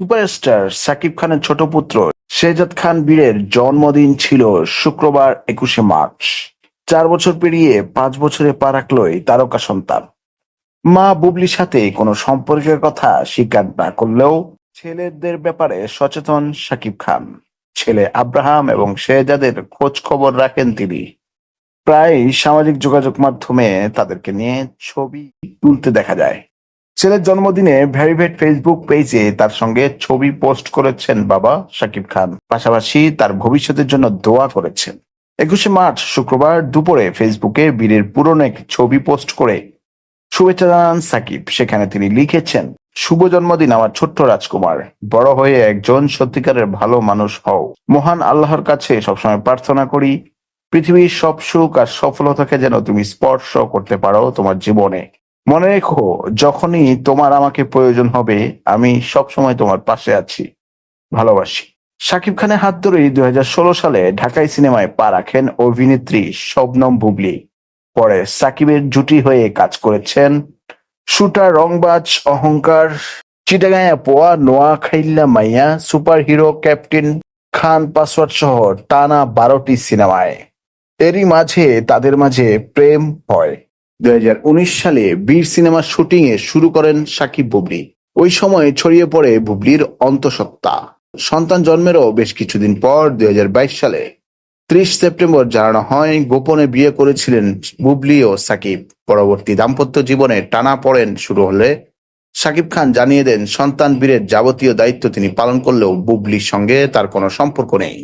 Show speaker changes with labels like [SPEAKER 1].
[SPEAKER 1] Superstar Shakib খানের ছোট পুত্র শেহজাদ খান বীরের জন্মদিন ছিল শুক্রবার একুশে মার্চ। চার বছর পেরিয়ে পাঁচ বছরে পা রাখলই তারকা সন্তান। মা বুবলির সাথে কোনো সম্পর্কের কথা স্বীকার না করলেও ছেলেদের ব্যাপারে সচেতন সাকিব খান। ছেলে আব্রাহাম এবং শেহজাদের খোঁজ খবর রাখেন তিনি। প্রায় সামাজিক যোগাযোগ মাধ্যমে তাদেরকে নিয়ে ছবি তুলতে দেখা যায়। ছেলের জন্মদিনে ভ্যারিভেট ফেসবুক পেজে তার সঙ্গে ছবি পোস্ট করেছেন বাবা শাকিব খান। পাশাপাশি তার ভবিষ্যতের জন্য দোয়া করেছেন। একুশে মার্চ, শুক্রবার দুপুরে ফেসবুকে বীরের পুরনো এক ছবি পোস্ট করে শুভেচ্ছা জানান সাকিব। সেখানে তিনি লিখেছেন, শুভ জন্মদিন আমার ছোট্ট রাজকুমার। বড় হয়ে একজন সত্যিকারের ভালো মানুষ হও। মহান আল্লাহর কাছে সবসময় প্রার্থনা করি। পৃথিবীর সব সুখ আর সফলতাকে যেন তুমি স্পর্শ করতে পারো তোমার জীবনে। মনে রেখো, যখনই তোমার আমাকে প্রয়োজন হবে, আমি সবসময় তোমার পাশে আছি। ভালোবাসি। শাকিব খানের হাত ধরেই দু হাজার ষোলো সালে ঢাকাই সিনেমায় পা রাখেন অভিনেত্রী শবনম বুবলি। পরে সাকিবের জুটি হয়ে কাজ করেছেন শুটার রংবাজ, অহংকার চিটাগাঁয়া পোয়া নোয়া খাইল্লা মাইয়া super hero captain Khan password সহ টানা বারোটি সিনেমায়। এরই মাঝে তাদের মাঝে প্রেম হয়। দুই হাজার উনিশ সালে বীর সিনেমার শুটিং এ শুরু করেন সাকিব বুবলি। ওই সময় ছড়িয়ে পড়ে বুবলির অন্তঃসত্ত্বা। সন্তান জন্মেরও বেশ কিছুদিন পর দু হাজার বাইশ সালে ত্রিশ সেপ্টেম্বর জানানো হয়, গোপনে বিয়ে করেছিলেন বুবলি ও সাকিব। পরবর্তী দাম্পত্য জীবনে টানা পড়েন শুরু হলে সাকিব খান জানিয়ে দেন, সন্তান বীরের যাবতীয় দায়িত্ব তিনি পালন করলেও বুবলির সঙ্গে তার কোনো সম্পর্ক নেই।